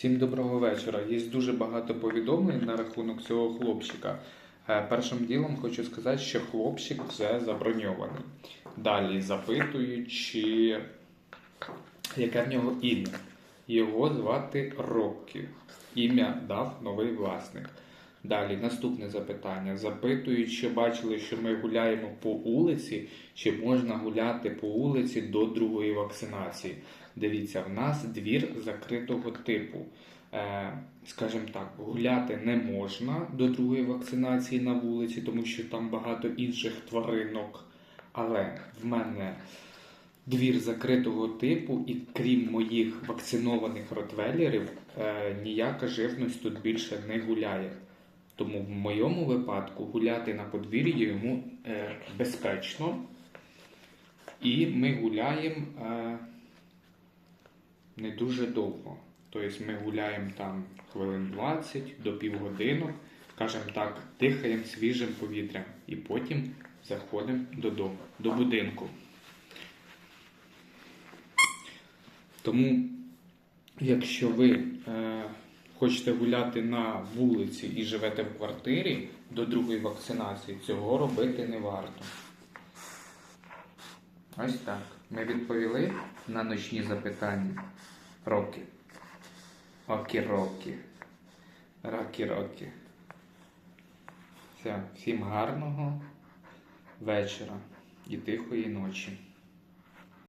Всім доброго вечора. Є дуже багато повідомлень на рахунок цього хлопчика. Е, Першим ділом хочу сказати, що хлопчик вже заброньований. Далі запитують, чи яке в нього ім'я. Його звати Роккі. Ім'я дав новий власник. Далі наступне запитання. Запитують, чи бачили, що ми гуляємо по вулиці, чи можна гуляти по вулиці до другої вакцинації. Дивіться, в нас двір закритого типу. Е, скажімо так, гуляти не можна до другої вакцинації на вулиці, тому що там багато інших тваринок. Але в мене двір закритого типу, і крім моїх вакцинованих ротвейлерів, е, ніяка живність тут більше не гуляє. Тому в моєму випадку гуляти на подвір'ї йому е, безпечно. І ми гуляємо е, не дуже довго. Тобто ми гуляємо там хвилин 20 до півгодинок, скажімо так, дихаємо свіжим повітрям і потім заходимо додому, до будинку. Тому, якщо ви е, хочете гуляти на вулиці і живете в квартирі до другої вакцинації, цього робити не варто. Ось так. Ми відповіли на ночні запитання. Роки. Окі роки. Рокі роки. Все. Всім гарного вечора і тихої ночі.